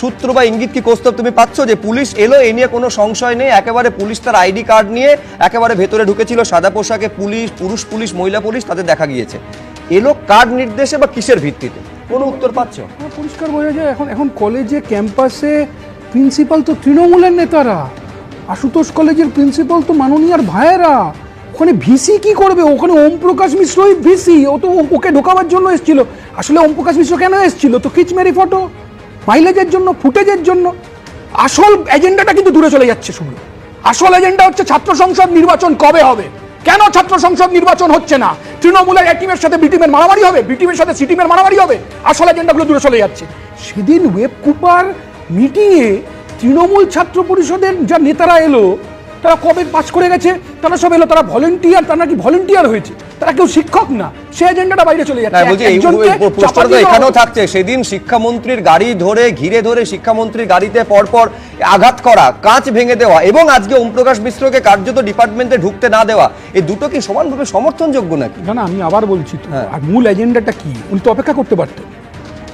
সূত্র বা ইঙ্গিত কি কৌস্তব তুমি পাচ্ছ যে পুলিশ এলো, এ নিয়ে কোনো সংশয় নেই? একেবারে পুলিশ তার আইডি কার্ড নিয়ে একেবারে ভেতরে ঢুকেছিল, সাদা পোশাকে পুলিশ, পুরুষ পুলিশ, মহিলা পুলিশ, তাদের দেখা গিয়েছে। এলো কার নির্দেশে বা কিসের ভিত্তিতে? কোনো উত্তর পাচ্ছ? পরিষ্কার বোঝা যায়, এখন এখন কলেজে, ক্যাম্পাসে প্রিন্সিপাল তো তৃণমূলের নেতারা। আশুতোষ কলেজের প্রিন্সিপাল তো মাননীয়ার ভাইয়েরা। ওখানে ভিসি কি করবে? ওখানে ওম প্রকাশ মিশ্রই ভিসি। ও তো ওকে ঢোকাবার জন্য এসেছিল। আসলে ওম প্রকাশ মিশ্র কেন এসেছিল? তো খিচমেরি ফটো। মাইলেজের জন্য ফুটেজের জন্য, আসল এজেন্ডাটা কিন্তু দূরে চলে যাচ্ছে শুধু আসল এজেন্ডা হচ্ছে ছাত্র সংসদ নির্বাচন কবে হবে? কেন ছাত্র সংসদ নির্বাচন হচ্ছে না? তৃণমূলের এটিমের টিমের সাথে বিটিমের মারামারি হবে? বিটিমের সাথে সিটিমের মারামারি হবে? আসল এজেন্ডাগুলো দূরে চলে যাচ্ছে। সেদিন ওয়েব কুপার মিটিংয়ে তৃণমূল ছাত্র পরিষদের যা নেতারা এলো তারা কবে পাস করে গেছে? তারা সব এলো তারা ভলেন্টিয়ার তারা নাকি ভলেন্টিয়ার হয়েছে? তারা কেউ শিক্ষক না। সে এজেন্ডাটা বাইরে চলে যাচ্ছে। এখানেও থাকছে। সেদিন শিক্ষামন্ত্রীর গাড়ি ধরে ঘিরে ধরে শিক্ষামন্ত্রীর গাড়িতে পরপর আঘাত করা কাঁচ ভেঙে দেওয়া এবং আজকে ওমপ্রকাশ মিশ্রকে কার্যত ডিপার্টমেন্টে ঢুকতে না দেওয়া এই দুটো কি সমানভাবে সমর্থনযোগ্য নাকি? না আমি আবার বলছি তো হ্যাঁ। আর মূল এজেন্ডাটা কি? উনি তো অপেক্ষা করতে পারতেন।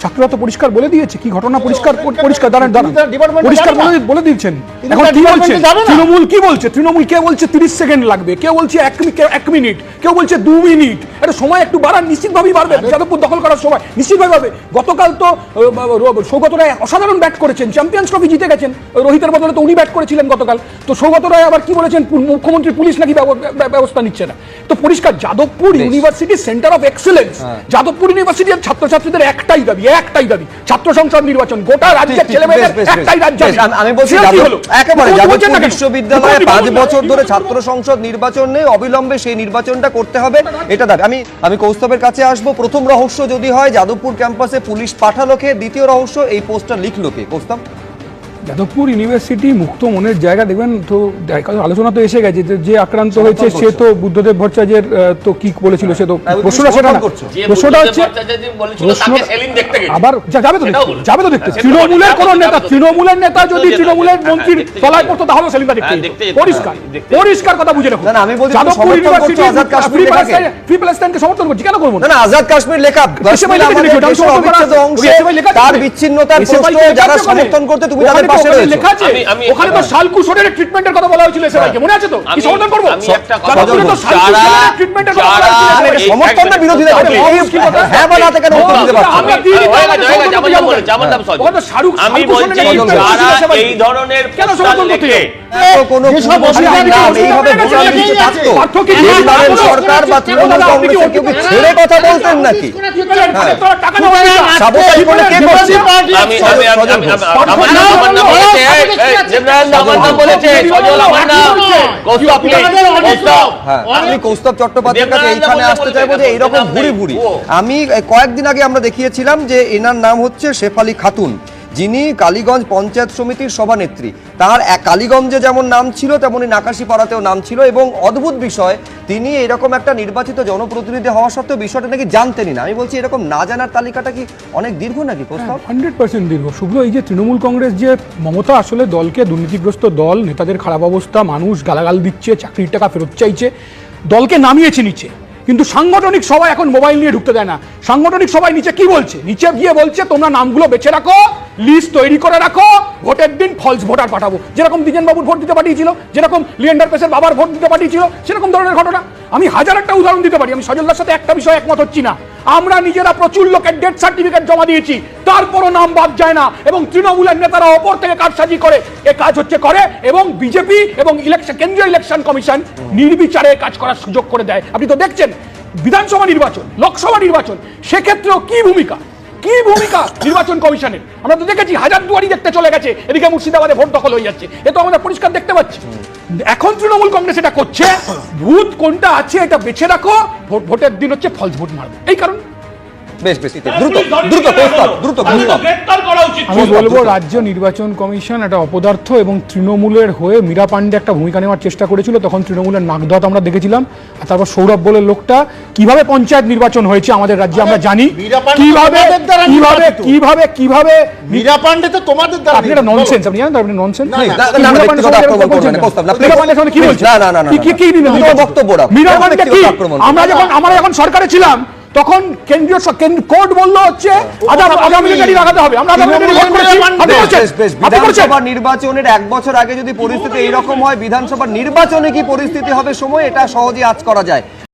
ছাত্ররা তো পরিষ্কার বলে দিয়েছে কি ঘটনা পরিষ্কার পরিষ্কার দাঁড়ান দাঁড়ান। পরিষ্কার বলে বলে দিচ্ছেন এখন কি বলছে? তৃণমূল কি বলছে? তৃণমূল কে বলছে তিরিশ সেকেন্ড লাগবে? কেউ বলছে এক এক মিনিট? কেউ বলছে দু মিনিট? এটা সময় একটু বাড়ান নিশ্চিতভাবেই বাড়বে। যাদবপুর দখল করার সময় নিশ্চিতভাবে বাড়বে। গতকাল তো সৌগত রায় অসাধারণ ব্যাট করেছেন। চ্যাম্পিয়ন্স ট্রফি জিতে গেছেন। রোহিতের বদলে তো উনি ব্যাট করেছিলেন গতকাল। তো সৌগত রায় আবার কি বলেছেন? মুখ্যমন্ত্রী পুলিশ নাকি ব্যব- ব্যব- ব্যবস্থা নিচ্ছে না। তো পরিষ্কার Jadavpur university centre of excellence Jadavpur ইউনিভার্সিটির ছাত্রছাত্রীদের একটাই দাবি একটাই দাবি ছাত্র সংসদ নির্বাচন গোটা রাজ্যের। একটাই রাজ্য আমি- বলছি? একেবারে যাদবপুর বিশ্ববিদ্যালয়ে পাঁচ বছর ধরে ছাত্র সংসদ নির্বাচন নেই অবিলম্বে সেই নির্বাচনটা করতে হবে এটা দাবি। আমি আমি কৌস্তবের কাছে আসব। প্রথম রহস্য যদি হয় যাদবপুর ক্যাম্পাসে পুলিশ পাঠালো কে? দ্বিতীয় রহস্য এই পোস্টার লিখলো কে? কৌস্তব? যাদবপুর ইউনিভার্সিটি মুক্ত মনের জায়গা দেখবেন তো আলোচনা তো এসে গেছে যে যে আক্রান্ত হয়েছে সে তো বুদ্ধদেব ভট্টাচার্যের তো কি বলেছিল সে তো হ্যাঁ, প্রশ্নটা সেটা না। প্রশ্নটা হচ্ছে। আবার যাবে তো। যাবে তো দেখতে। হ্যাঁ, তৃণমূলের কোন নেতা তৃণমূলের নেতা যদি তৃণমূলের মন্ত্রীর হ্যাঁ, তলায় পড়তো তাহলে সেলিমটা দেখতে হ্যাঁ। পরিষ্কার। পরিষ্কার কথা বুঝে রাখুন না, না, আমি বলছি যাদবপুর ইউনিভার্সিটি আজাদ কাশ্মীর ফ্রি। প্যালেস্টাইনকে সমর্থন করছি। কেন করব না? না না আজাদ কাশ্মীর লেখা তার বিচ্ছিন্নতার প্রশ্ন যারা সমর্থন করতে তুমি তাদের পাশে ওখানে রয়েছো লেখা আছে আমি- আমি ওখানে তো একটা- শালকু সোরের ট্রিটমেন্টের কথা বলা হয়েছিল এসএফআই মনে আছে তো কি আমি- সমর্থন করব আমি একটা কথা যাদবপুরে তো বলব। শালকু যারা- সোরের ট্রিটমেন্টের কথা বলা হয়েছিল সমর্থন না বিরোধীরা এক- এই- এই- কি কথা? হ্যাঁ বা না থেকে উত্তর দিতে পারছ না। আমরা দিয়ে দিতে হয়ে হবে, গেছে, হয়ে গেছে, সমর্থন আমার করতে নাম যাব বলে, না। আমার নাম সজল। ওখানে তো শাহরুখ- আমি বলছি। যারা এই ধরনের কেন সমর্থন করতে? তো কোনো এইভাবে কিছু আছে। থাকতো সরকার বা তৃণমূল কংগ্রেসের কেউ ছেড়ে কথা বলতেন নাকি টাকা নেওয়া হয়েছে। সাবোটাজ করে কে করছে আমি আমি আমি আমি- কৌস্তব হ্যাঁ, চট্টোপাধ্যায়ের কাছে এইখানে আসতে বলতে চাইব যে এইরকম নেই। আমি কয়েকদিন আগে আমরা দেখিয়েছিলাম যে এনার নাম হচ্ছে শেফালি খাতুন। যিনি কালীগঞ্জ পঞ্চায়েত সমিতির সভানেত্রী। তার কালীগঞ্জে যেমন নাম ছিল তেমনই নাকাশিপাড়াতেও নাম ছিল এবং অদ্ভুত বিষয়, তিনি এরকম একটা নির্বাচিত জনপ্রতিনিধি হওয়া সত্ত্বেও বিষয়টা নাকি জানতেনই না। আমি বলছি, এরকম না জানার তালিকাটা কি অনেক দীর্ঘ নাকি প্রস্তাব? হান্ড্রেড পার্সেন্ট দীর্ঘ। শুভ্র, এই যে তৃণমূল কংগ্রেস যে মমতা আসলে দলকে দুর্নীতিগ্রস্ত দল, নেতাদের খারাপ অবস্থা, মানুষ গালাগাল দিচ্ছে, চাকরির টাকা ফেরত চাইছে, দলকে নামিয়েছে নিচে। কিন্তু সাংগঠনিক সবাই এখন মোবাইল নিয়ে ঢুকতে দেয় না। সাংগঠনিক সবাই নিচে কি বলছে? নিচে গিয়ে বলছে, তোমরা নামগুলো বেছে রাখো লিস্ট তৈরি করে রাখো, ভোটের দিন ফলস ভোটার পাঠাবো। যেরকম দ্বিজেন বাবুর ভোট দিতে পাঠিয়েছিল, যেরকম লিয়েন্ডার পেসের বাবার ভোট দিতে পাঠিয়েছিল, সেরকম ধরনের ঘটনা। আমি হাজার একটা উদাহরণ দিতে পারি, আমি সজলদার সাথে একটা বিষয় একমত হচ্ছি না। আমরা নিজেরা প্রচুর লোকের ডেথ সার্টিফিকেট জমা দিয়েছি, তারপরও নাম বাদ যায় না, এবং তৃণমূলের নেতারা অপর থেকে কারসাজি করে, এ কাজ হচ্ছে করে, এবং বিজেপি এবং ইলেকশন কেন্দ্রীয় ইলেকশন কমিশন নির্বিচারে কাজ করার সুযোগ করে দেয়। আপনি তো দেখছেন, বিধানসভা নির্বাচন, লোকসভা নির্বাচন, সেক্ষেত্রেও কি ভূমিকা? কি ভূমিকা নির্বাচন কমিশনের? আমরা তো দেখেছি হাজার দুয়ারি দেখতে চলে গেছে। এদিকে মুর্শিদাবাদে ভোট দখল হয়ে যাচ্ছে। এ তো আমরা পরিষ্কার দেখতে পাচ্ছি। এখন তৃণমূল কংগ্রেস এটা করছে। ভূত কোনটা আছে এটা বেছে রাখো। ভোট- ভোটের দিন হচ্ছে ফলস ভোট মারবে। এই কারণ বেশ বেশ দ্রুত দ্রুত প্রস্তাব দ্রুত প্রস্তাব গ্রেফতার করা উচিত। আমি বলব রাজ্য নির্বাচন কমিশন একটা অপদার্থ এবং তৃণমূলের হয়ে মীরা পান্ডে একটা ভূমিকা নেওয়ার চেষ্টা করেছিল তখন তৃণমূলের নাগদাত আমরা দেখেছিলাম। আর তারপর সৌরভ বলে লোকটা কীভাবে পঞ্চায়েত নির্বাচন হয়েছে আমাদের রাজ্যে আমরা জানি। কীভাবে কীভাবে কীভাবে কীভাবে মীরা পান্ডে তো তোমাদের দ্বারা আপনি এটা ননসেন্স আপনি জানেন আপনি ননসেন্স না, না, না, না, না, ব্যক্তিগত আক্রমণ করবেন না, মীরা please। পান্ডে এখন কি Please, বলছে না, না, না, কি কি না। কি বক্তব্য মীরা পান্ডে কি আক্রমণ আমরা যখন আমরা যখন সরকারে ছিলাম তখন কেন্দ্রীয় কোর্ট বলল হচ্ছে লাগাতে হবে। আমরা বিধানসভা নির্বাচনের এক বছর আগে যদি পরিস্থিতি এইরকম হয় বিধানসভা নির্বাচনে কি পরিস্থিতি হবে? সময় এটা সহজে আজ করা যায়।